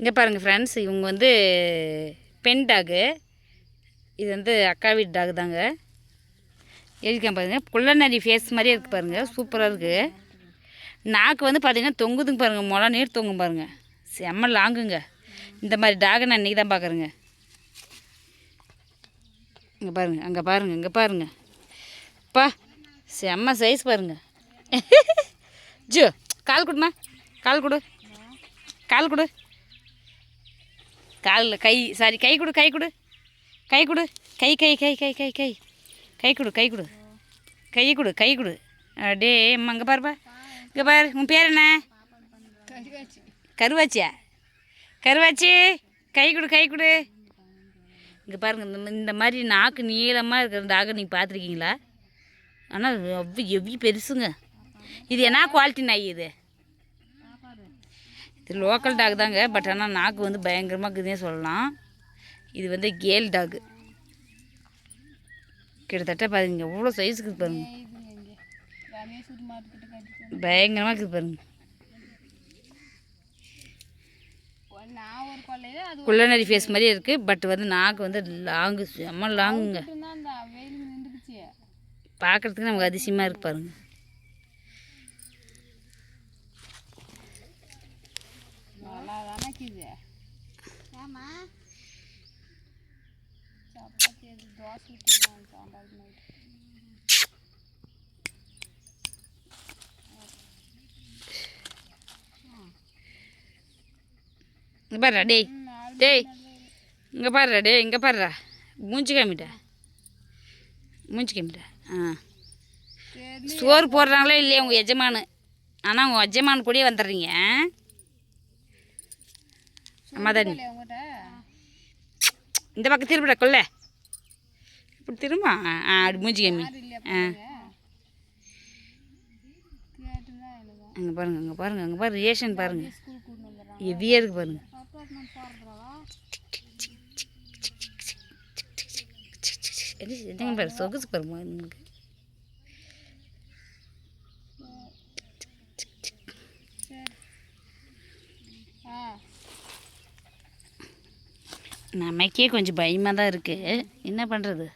இங்கே பாருங்கள் ஃப்ரெண்ட்ஸ் இவங்க வந்து பெண் டாகு இது வந்து அக்கா வீட்டு டாகு தாங்க. எழுதிக்கேன் பாருங்கள் குள்ளநரி ஃபேஸ் மாதிரியே இருக்குது பாருங்கள் சூப்பராக இருக்குது நாக்கு வந்து பார்த்தீங்கன்னா தொங்குதுங்க பாருங்கள் முளை நீர் தொங்கும் பாருங்கள் செம்ம லாங்குங்க இந்த மாதிரி டாகை நான் இன்றைக்கி தான் பார்க்குறேங்க இங்கே பாருங்கள் அங்கே பாருங்கள் இங்கே பாருங்கள் பா செம்ம சைஸ் பாருங்கள் ஜோ கால் கொடுமா? கால் கொடு. கால் கொடு. காலில் கை சாரி கை கொடு கை கொடு. கை கொடு. கை கை கை கை கை கை. கை கொடு கை கொடு. கை கொடு கை கொடு. அடே அம்மா இங்கே பாருப்பா. இங்கே பாரு உன் பேர் என்ன? கருவாச்சியா? கருவாச்சி கை கொடு கை கொடு. இங்கே பாருங்க இந்த இந்த மாதிரி நாக்கு நீளமாக இருக்கிற டாகை நீங்கள் பார்த்துருக்கீங்களா? ஆனால் எவ்வளோ எவ்வி பெருசுங்க. இது என்ன குவாலிட்டி நாய் இது? இது லோக்கல் டாக் தாங்க பட் ஆனால் நாக்கு வந்து பயங்கரமாக இருக்குதுன்னே சொல்லலாம். இது வந்து கேல் டாக். கிட்டத்தட்ட பாருங்க எவ்வளோ சைஸுக்கு பாருங்க. பயங்கரமாக இருக்குது பாருங்க. குள்ளநரி ஃபேஸ் மாதிரியே இருக்குது பட் வந்து நாக்கு வந்து லாங்கு செம்ம லாங்குங்க பார்க்குறதுக்கு நமக்கு அதிசயமாக இருக்கு பாருங்க. இருக்குது ஏமா சப்பாத்தி அது தோசை ஊற்றிக்கலாம் சாம்பார் நைட்டு இங்கே பாருடா டேய். டேய். இங்கே பாருடா டேய். இங்கே பாருடா. மூஞ்சி காமிட்டா மூஞ்சி காமிட்டா ஆ. சரி சோறு போடுறாங்களே இல்லையா உங்கள் எஜமானு. ஆனால் உங்கள் எஜமானு கூடயே வந்துடுறீங்க அம்மா தானே உங்கள்கிட்ட இந்த பக்கம் திரும்பிடா கொல்ல இப்படி திரும்ப ஆ அப்படி மூஞ்சி காமி யாரும் இல்லையா ஆ. அங்கே பாருங்க அங்கே பாருங்க அங்கே பாருங்க ரியாக்ஷன் பாருங்க ஸ்கூல் கூட்டு வந்துடுறான் ஹெவியாக இருக்கு பாருங்க. அப்பா நான் போடுறவா? என்ன என்னங்க பாரு சொகுசு பாருமா சரி. ஆ. நமக்கே கொஞ்சம் பயமாக தான். இருக்குது என்ன பண்ணுறது